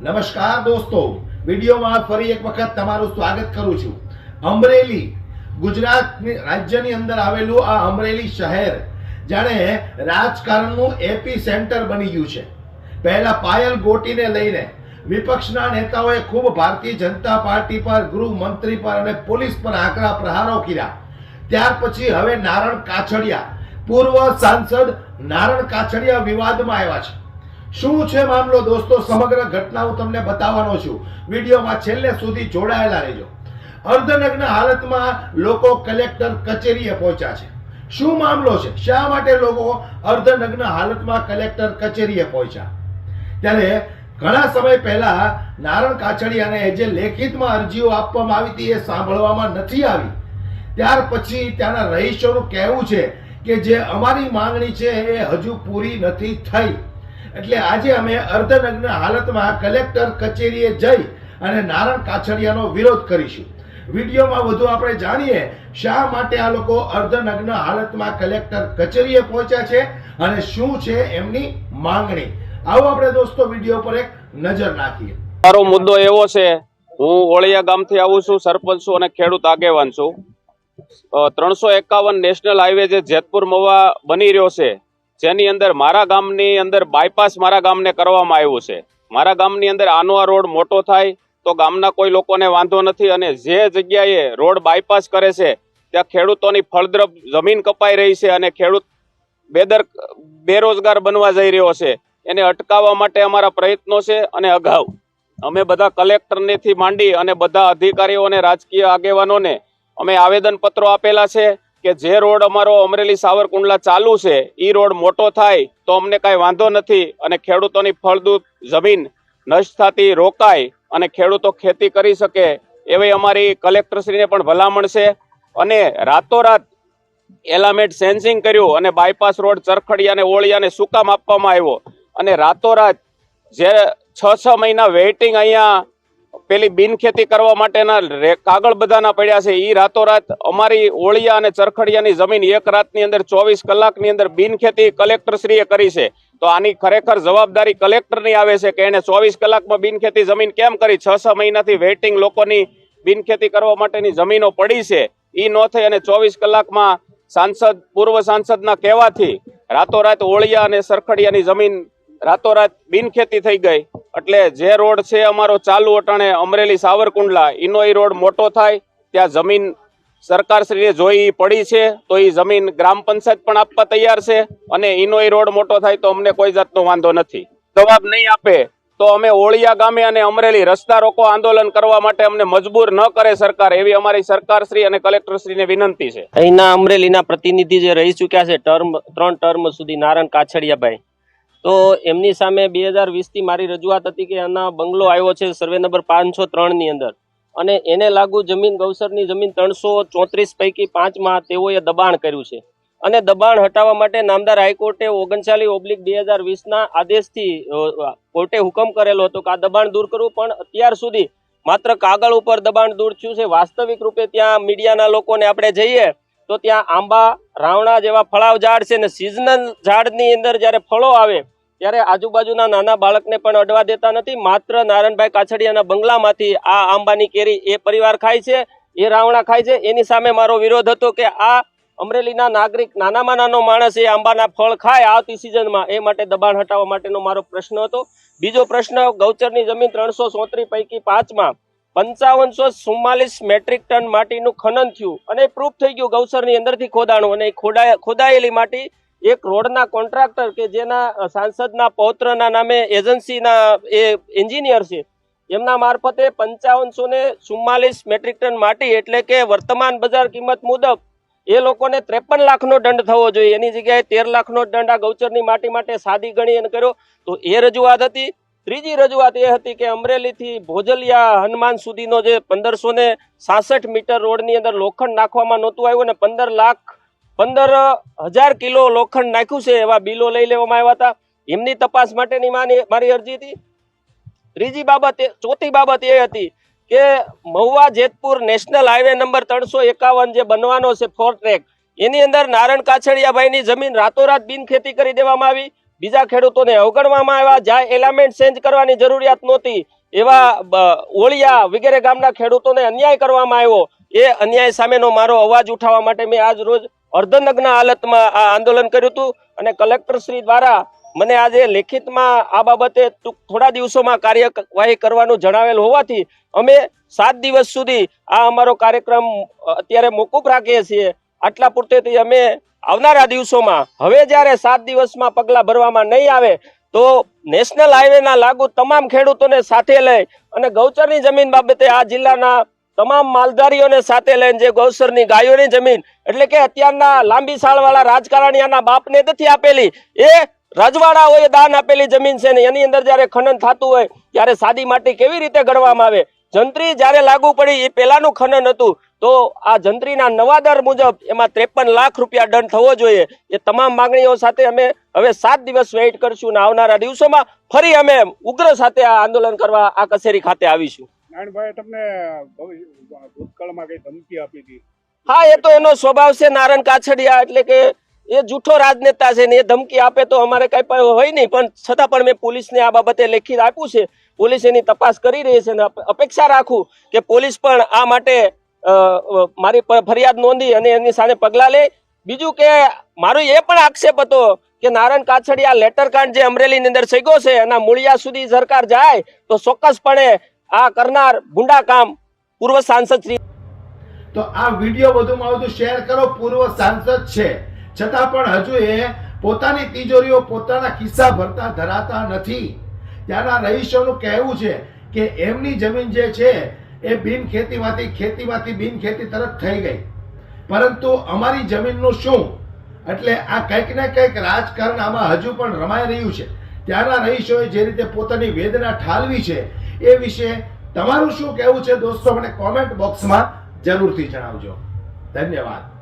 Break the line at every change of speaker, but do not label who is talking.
નમસ્કાર દોસ્તો. વિડીયોમાં ફરી એક વખત તમારું સ્વાગત કરું છું. અમરેલી ગુજરાત રાજ્યની અંદર આવેલું આ અમરેલી શહેર, જાણે રાજકારણનું એપી સેન્ટર બની ગયું છે. પહેલા પાયલ ગોટીને લઈને વિપક્ષના નેતાઓએ ખૂબ ભારતીય જનતા પાર્ટી પર, ગૃહમંત્રી પર અને પોલીસ પર આકરા પ્રહારો કર્યા. ત્યાર પછી હવે નારણ કાછડિયા, પૂર્વ સાંસદ નારણ કાછડિયા વિવાદમાં આવ્યા છે. શું છે મામલો દોસ્તો? સમગ્ર ઘટના હું તમને બતાવવાનો છું. વિડીયોમાં છેલ્લે સુધી જોડાયેલા રહેજો. અર્ધનગ્ન હાલતમાં લોકો કલેક્ટર કચેરીએ પહોંચ્યા છે. શું મામલો છે? શા માટે લોકો અર્ધનગ્ન હાલતમાં કલેક્ટર કચેરીએ પહોંચ્યા? ત્યારે ઘણા સમય પહેલા નારણ કાછડિયાને જે લેખિતમાં અરજીઓ આપવામાં આવી હતી એ સાંભળવામાં નથી આવી. ત્યાર પછી ત્યાંના રહીશોનું કહેવું છે કે જે અમારી માંગણી છે એ હજુ પૂરી નથી થઈ. એટલે આજે અમે અર્ધનગ્ન હાલતમાં કલેક્ટર કચેરીએ જઈ અને નારણ કાછડિયાનો વિરોધ કરીશું. વિડીયોમાં વધુ આપણે જાણીએ શા માટે આ લોકો અર્ધનગ્ન હાલતમાં કલેક્ટર કચેરીએ પહોંચ્યા છે અને શું છે એમની માંગણી. આવો આપણે દોસ્તો વીડિયો પર એક નજર નાખીએ.
મારો મુદ્દો એવો છે, હું ઓળિયા ગામથી આવું છું, સરપંચ છું અને ખેડૂત આગેવાન છું. ત્રણસો એકાવન નેશનલ હાઈવે જે જેતપુર મવા બની રહ્યો છે જેની અંદર મારા ગામની અંદર બાયપાસ મારા ગામને કરવામાં આવ્યું છે. મારા ગામની અંદર આનો આ રોડ મોટો થાય તો ગામના કોઈ લોકોને વાંધો નથી અને જે જગ્યાએ રોડ બાયપાસ કરે છે, ત્યાં ખેડૂતોની ફળદ્રપ જમીન કપાઈ રહી છે અને ખેડૂત બેદર, બેરોજગાર બનવા જઈ રહ્યો છે. એને અટકાવવા માટે અમારા પ્રયત્નો છે અને અગાઉ. અમે બધા કલેક્ટરનેથી માંડી અને બધા અધિકારીઓને રાજકીય આગેવાનોને અમે આવેદનપત્રો આપેલા છે. કે જે રોડ અમારો અમરેલી સાવરકુંડલા ચાલુ છે એ રોડ મોટો થાય તો અમને કાંઈ વાંધો નથી અને ખેડૂતોની ફળદ્રુપ જમીન નષ્ટ થતી રોકાય અને ખેડૂતો ખેતી કરી શકે એવી અમારી કલેક્ટરશ્રીને પણ ભલામણ છે. અને રાતોરાત એલામેન્ટ સેન્સિંગ કર્યું અને બાયપાસ રોડ ચરખડિયાને, ઓળિયાને સુકામ આપવામાં આવ્યો. અને રાતોરાત જે છ છ મહિના વેઇટિંગ અહીંયા પેલી બિનખેતી કરવા માટેના કાગળ બધાના પડ્યા છે. એ રાતોરાત અમારી ઓળિયા અને ચરખડિયાની જમીન એક રાતની અંદર ચોવીસ કલાકની અંદર બિનખેતી કલેક્ટરશ્રીએ કરી છે. તો આની ખરેખર જવાબદારી કલેક્ટરની આવે છે કે એને ચોવીસ કલાકમાં બિનખેતી જમીન કેમ કરી? છ છ મહિનાથી વેઇટિંગ લોકોની બિનખેતી કરવા માટેની જમીનો પડી છે. એ ન થઈ અને ચોવીસ કલાકમાં સાંસદ, પૂર્વ સાંસદના કહેવાથી રાતોરાત ઓળિયા અને સરખડિયાની જમીન રાતોરાત બિનખેતી થઈ ગઈ. એટલે જે રોડ છે અમારો ચાલુ અટાણે અમરેલી સાવરકુંડલા, એનો એ રોડ મોટો થાય, ત્યાં જમીન સરકારશ્રીએ જોઈ પડી છે, તો એ જમીન ગ્રામ પંચાયત પણ આપવા તૈયાર છે, અને એનો એ રોડ મોટો થાય તો અમને કોઈ જાતનો વાંધો નથી. જવાબ નહીં આપે, તો અમે ઓળિયા ગામે અને અમરેલી રસ્તા રોકો આંદોલન કરવા માટે અમને મજબૂર ન કરે સરકાર, એવી અમારી સરકારશ્રી અને કલેક્ટરશ્રીને વિનંતી છે.
અહીંના અમરેલીના પ્રતિનિધિ જે રહી ચૂક્યા છે, ટર્મ, ત્રણ ટર્મ સુધી નારણ કાછડિયાભાઈ. તો એમની સામે બે હજાર વીસથી મારી રજૂઆત હતી કે આના બંગલો આવ્યો છે સર્વે નંબર પાંચસો ત્રણની અંદર. અને એને લાગુ જમીન, ગૌસરની જમીન ત્રણસો ચોત્રીસ પૈકી પાંચમાં તેઓએ દબાણ કર્યું છે. અને દબાણ હટાવવા માટે નામદાર હાઈકોર્ટે ઓગણચાલીસ ઓબ્લિક બે હજાર વીસના આદેશથી કોર્ટે હુકમ કરેલો હતો કે આ દબાણ દૂર કરવું, પણ અત્યાર સુધી માત્ર કાગળ ઉપર દબાણ દૂર થયું છે. વાસ્તવિક રૂપે ત્યાં મીડિયાના લોકોને આપણે જઈએ તો ત્યાં આંબા, રાવણા જેવા ફળાવ ઝાડ છે ને સિઝનલ ઝાડની અંદર જ્યારે ફળો આવે, ત્યારે આજુબાજુના નાના બાળકને પણ અડવા દેતા નથી. માત્ર નારાયણભાઈ કાછડિયાના બંગલામાંથી આ આંબાની કેરી એ પરિવાર ખાય છે, એ રાવણા ખાય છે. એની સામે મારો વિરોધ હતો કે આ અમરેલીના નાગરિક, નાનામાં નાનો માણસ એ આંબાના ફળ ખાય આવતી સિઝનમાં એ માટે દબાણ હટાવવા માટેનો મારો પ્રશ્ન હતો. બીજો પ્રશ્ન, ગૌચરની જમીન ત્રણસો પૈકી પાંચમાં પંચાવનસો ચુમ્માલીસ મેટ્રિક ટન માટીનું ખનન થયું અને પ્રૂફ થઈ ગયું ગૌચરની અંદરથી ખોદાણું અને ખોદાયેલી માટી એક રોડના કોન્ટ્રાક્ટર કે જેના સાંસદના પૌત્રના નામે એજન્સીના, એ એન્જિનિયર છે. એમના મારફતે પંચાવનસો ને ચુમ્માલીસ મેટ્રિક ટન માટી એટલે કે વર્તમાન બજાર કિંમત મુજબ એ લોકોને ત્રેપન લાખનો દંડ થવો જોઈએ. એની જગ્યાએ તેર લાખનો દંડ આ ગૌચરની માટી માટે સાદી ગણી અને કર્યો. તો એ રજૂઆત હતી ત્રીજી રજૂઆત એ હતી કે અમરેલીથી ભોજલિયા હનુમાન સુધીનો જે પંદરસો ને સાસઠ મીટર રોડની અંદર લોખંડ નાખવામાં નહોતું આવ્યું ને પંદર લાખ, પંદર હજાર કિલો લોખંડ નાખ્યું છે એવા બિલો લઈ લેવામાં આવ્યા હતા. એમની તપાસ માટેની માની મારી અરજી હતી. ત્રીજી બાબત ચોથી બાબત એ હતી કે Mahuva Jetpur national highway number ત્રણસો એકાવન જે બનવાનો છે ફોર ટ્રેક, એની અંદર નારણ કાછડિયાભાઈની જમીન રાતોરાત બિનખેતી કરી દેવામાં આવી. બીજા ખેડૂતોને અવગણવામાં આવ્યા. જ્યાં એલામેન્ટ ચેન્જ કરવાની જરૂરિયાત નહોતી. એવા ઓળિયા વગેરે ગામના ખેડૂતોને અન્યાય કરવામાં આવ્યો. એ અન્યાય સામેનો મારો અવાજ ઉઠાવવા માટે મેં આજ રોજ અર્ધનગ્ન હાલતમાં આ આંદોલન કર્યું હતું. અને કલેક્ટરશ્રી દ્વારા મને આજે લેખિતમાં આ બાબતે થોડા દિવસોમાં કાર્યવાહી કરવાનું જણાવેલ હોવાથી અમે સાત દિવસ સુધી આ અમારો કાર્યક્રમ અત્યારે મોકૂફ રાખીએ છીએ. આટલા પૂરતેથી અમે આવનારા દિવસોમાં, હવે જ્યારે સાત દિવસમાં પગલાં ભરવામાં નહીં આવે, તો નેશનલ હાઈવેના લાગુ તમામ ખેડૂતોને સાથે લઈ અને ગૌચરની જમીન બાબતે આ જિલ્લાના તમામ માલધારીઓને સાથે લઈને જે ગૌચરની ગાયોની જમીન, એટલે કે અત્યારના લાંબી સાળવાળા રાજકારણીયાના બાપને નથી આપેલી, એ રજવાડાઓએ દાન આપેલી જમીન છે ને એની અંદર જ્યારે ખનન થતું હોય, ત્યારે સાદી માટી કેવી રીતે ગણવામાં આવે જંત્રી જ્યારે લાગુ પડી એ પહેલાનું ખનન હતું. તો આ જંત્રીના નવા દર મુજબ એમાં ત્રેપન લાખ રૂપિયા દંડ થવો જોઈએ. એ તમામ માંગણીઓ સાથે અમે હવે સાત દિવસ વેઇટ કરશું અને આવનારા દિવસોમાં ફરી અમે ઉગ્ર સાથે આ આંદોલન કરવા આ કચેરી ખાતે આવીશું.
નારાયણભાઈ તમને ભૂતકાળમાં કઈ ધમકી આપી હતી?
હા એ તો એનો સ્વભાવ છે નારણ કાછડિયા એટલે કે એ જૂઠો રાજનેતા છે ને એ ધમકી આપે તો અમારે કઈ હોય નહીં. પણ છતાં પણ મેં પોલીસને આ બાબતે લેખિત આપ્યું છે. પોલીસ એની તપાસ કરી રહી છે અને અપેક્ષા રાખું કે પોલીસ પણ આ માટે મારી ફરિયાદ નોંધી અને એની સામે પગલાં લે. બીજું કે મારો એ પણ આક્ષેપ હતો કે નારણ કાછડિયા લેટર કાંડ જે અમરેલીની અંદર સૈગો છે એના મૂળિયા સુધી સરકાર જાય તો ચોક્કસપણે આ કરનાર ગુંડા કામ પૂર્વ સાંસદ શ્રી
તો આ વીડિયો વધુમાં વધુ શેર કરો. પૂર્વ સાંસદ છે. છતાં પણ હજુ એ પોતાની તિજોરીઓ પોતાના ખિસ્સા ભરતા ધરાતા નથી. ત્યાંના રહીશોનું કહેવું છે કે એમની જમીન જે છે, એ બિન ખેતીમાંથી ખેતીમાંથી બિન ખેતી તરફ થઈ ગઈ. પરંતુ અમારી જમીનનું શું? એટલે આ કંઈક ને કંઈક રાજકારણ આમાં હજુ પણ રમાઈ રહ્યું છે. ત્યાંના રહીશોએ જે રીતે પોતાની વેદના ઠાલવી છે, એ વિશે તમારું શું કહેવું છે દોસ્તો? મને કોમેન્ટ બોક્સમાં જરૂરથી જણાવજો. ધન્યવાદ.